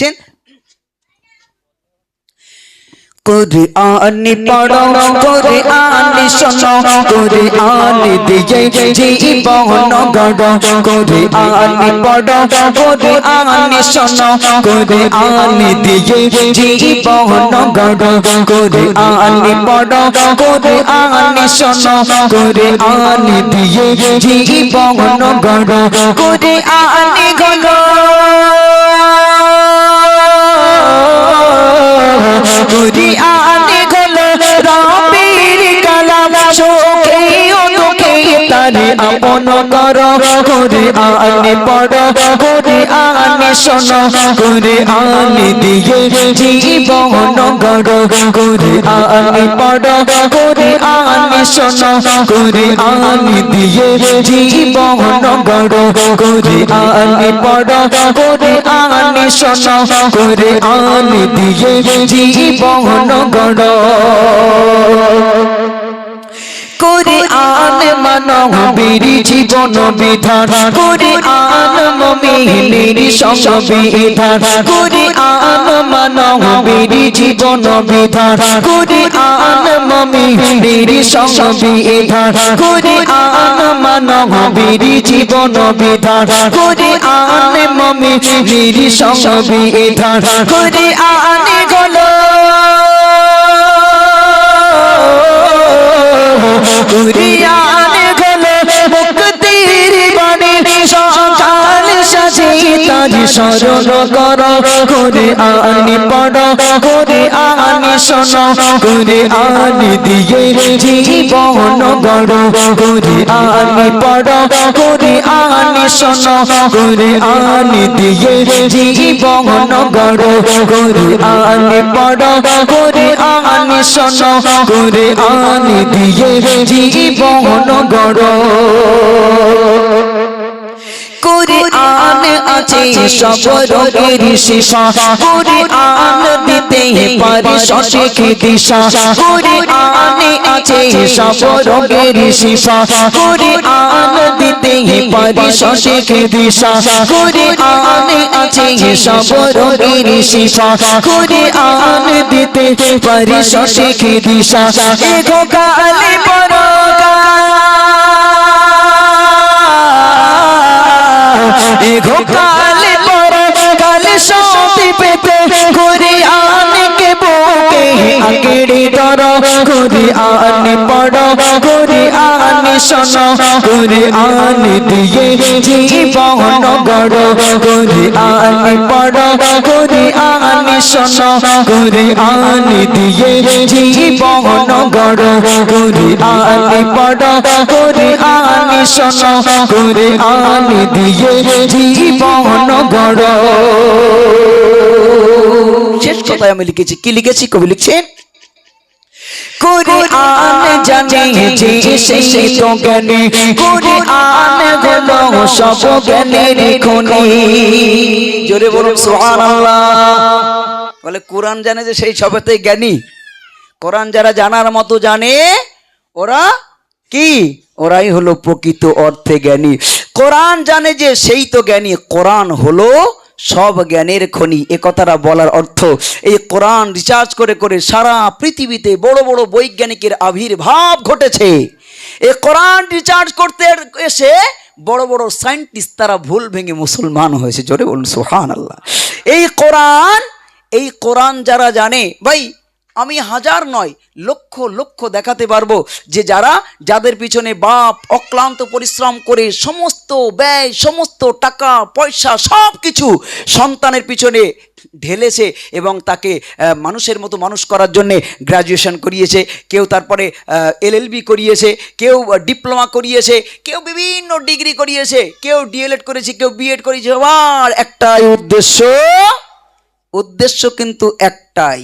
লিখছেন? করে আনি পড়ো করে আনি শোনো করে আনি দিয়ে জীবন গড় করে আনি পড়ো করে আনি শোনো করে আনি দিয়ে জীবন গড় করে আনি পড়ো করে আনি শোনো করে আনি দিয়ে জীবন গড় করে আনি গড়। আপন কর করে আনে পড় করে আনে শোনো করে আনে দিয়ে জীবন গড় করে আনে পড় করে আনে শোনো করে আনে দিয়ে জীবন গড় করে আনে পড় করে আনে শোনো করে আনে দিয়ে জীবন গড়। করে আন মানবীর জীবন বিধান। করে আন মমিনের সঙ্গ করে আন মানবীর জীবন বিধান। করে আন মমিনের সঙ্গ করে আন মানবীর জীবন বিধান। করে আন মমিনের সঙ্গ করে আন গলো তার স্মরণ কর করে আনি পড় করে আনি শোনো করে আনি দিয়ে জীবন গড় করে আনি পড় করে আনি শোনো করে আনি দিয়ে জীবন গড় করে আনি পড় করে আনি শোনো করে আনি দিয়ে জীবন গড়। করে আন আছে সব রোগের শিশা করে আন দিতে পারে সঠিক দিশা। করে আন আছে সব রোগের শিশা করে আন দিতে পারে সঠিক দিশা। করে আন আছে সব রোগের শিশা করে আন দিতে পারে সঠিক দিশা। এগো কালে পরকা এগো কালে পর কালে সতি পেতে করে আনকে বুকে আগেড়ে ধর আনে পড় করে আনে শোনো করে আনে দিয়ে জীবন গড় করে আনে পড় করে আনে শোনো করে আনে দিয়ে জীবন গড় করে আনে পড় করে দিয়ে জীবন গড়। শেষ কথায় আমি লিখেছি, কি লিখেছি? কবি লিখছেন করে আন জানে যে সেই জোরে বলে কোরআন জানে যে সেই সবেতে জ্ঞানী। কোরআন যারা জানার মতো জানে, ওরা কি? ওরাই হলো প্রকৃত অর্থে জ্ঞানী। কোরআন জানে যে সেই তো জ্ঞানী। কোরআন হলো সব জ্ঞানের খনি। এ কথাটা বলার অর্থ, এই কোরআন রিচার্জ করে করে সারা পৃথিবীতে বড় বড় বৈজ্ঞানিকের আবির্ভাব ঘটেছে। এই কোরআন রিচার্জ করতে এসে বড় বড় সায়েন্টিস্ট তারা ভুল ভেঙে মুসলমান হয়েছে। জোরে বলুন সোহান আল্লাহ এই কোরআন এই কোরআন যারা জানে, ভাই আমি হাজার নয়, লক্ষ লক্ষ দেখাতে পারব যে যারা, যাদের পিছনে বাপ, অক্লান্ত পরিশ্রম করে সমস্ত ব্যয়, সমস্ত টাকা, পয়সা সব কিছু সন্তানের পিছনে ঢেলেছে এবং তাকে মানুষের মতো মানুষ করার জন্যে গ্র্যাজুয়েশন করিয়েছে, কেউ তারপরে এলএলবি করিয়েছে, কেউ ডিপ্লোমা করিয়েছে, কেউ বিভিন্ন ডিগ্রি করিয়েছে, কেউ ডিএলএড করেছে, কেউ বিএড করিয়েছে আবার একটাই উদ্দেশ্য উদ্দেশ্য কিন্তু একটাই।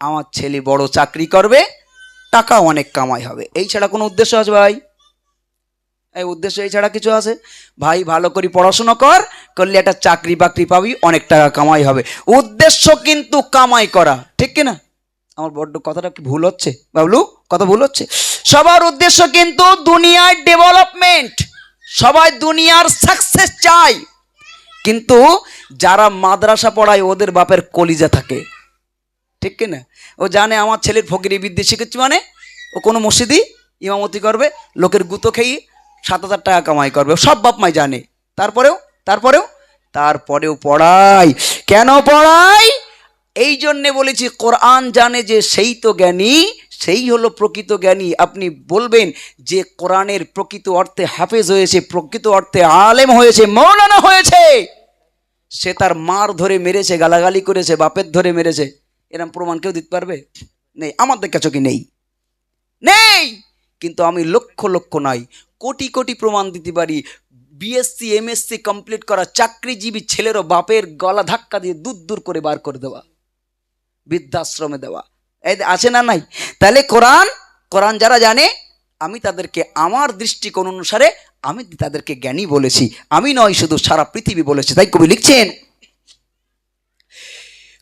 আমার ছেলে বড় চাকরি করবে টাকা অনেক কামাই হবে। এই ছাড়া কোনো উদ্দেশ্য আছে ভাই? এই উদ্দেশ্য এই ছাড়া কিছু আছে? ভাই, ভালো করে পড়াশোনা কর, করলে একটা চাকরি বাকরি পাবি, অনেক টাকা কামাই হবে। উদ্দেশ্য কিন্তু কামাই করা, ঠিক কিনা? আমার বড্ড কথাটা কি ভুল হচ্ছে? বাবলু, কথা ভুল হচ্ছে? সবার উদ্দেশ্য কিন্তু দুনিয়ার ডেভেলপমেন্ট সবাই দুনিয়ার সাকসেস চাই কিন্তু যারা মাদ্রাসা পড়ায়, ওদের বাপের কলিজা থাকে। ঠিক কি না ও জানে আমার ছেলের ফকিরি বিদ্যে শিখেছি মানে ও কোনো মসজিদই ইমামতি করবে, লোকের গুতো খেয়ে সাত হাজার টাকা কামাই করবে। সব বাপ মাই জানে। তারপরেও তারপরেও তারপরেও পড়াই। কেন পড়াই? এই জন্যে বলেছি, কোরআন জানে যে সেই তো জ্ঞানী, সেই হলো প্রকৃত জ্ঞানী। আপনি বলবেন যে কোরআনের প্রকৃত অর্থে হাফেজ হয়েছে, প্রকৃত অর্থে আলেম হয়েছে, মৌলানা হয়েছে। সে তার মার ধরে মেরেছে, গালাগালি করেছে, বাপের ধরে মেরেছে। এরম প্রমাণ কেউ দিতে পারবে? নেই, আমাদের কাছে কি নেই? নেই! কিন্তু আমি লক্ষ লক্ষ নাই কোটি কোটি প্রমাণ দিতে পারি। বিএসসি এমএসসি কমপ্লিট করা চাকরিজীবী ছেলেরও বাপের গলা ধাক্কা দিয়ে দূর দূর করে বার করে দেওয়া। বৃদ্ধাশ্রমে দেওয়া। এই আছে না নাই? তাহলে কোরআন কোরআন যারা জানে, আমি তাদেরকে আমার দৃষ্টিকোণ অনুসারে আমি তাদেরকে জ্ঞানী বলেছি। আমি নয়, শুধু সারা পৃথিবী বলেছি। তাই কবি লিখছেন,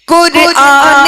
কুরআন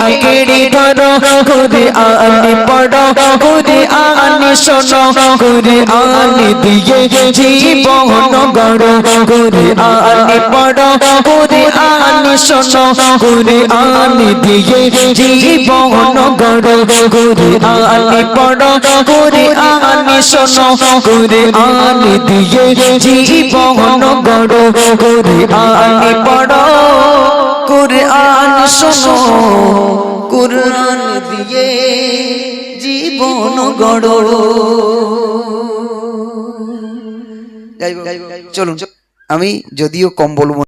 আঁকড়ে ধরো কুরআন পড়ো কুরআন শোনো কুরআন দিয়ে জীবন গড়ো কুরআন পড়ো কুরআন শোনো কুরআন দিয়ে জীবন গড়ো কুরআন পড়ো কুরআন শোনো কুরআন দিয়ে জীবন গড়ো কুরআন পড়ো গড়ো। চলুন আমি যদিও কম বলব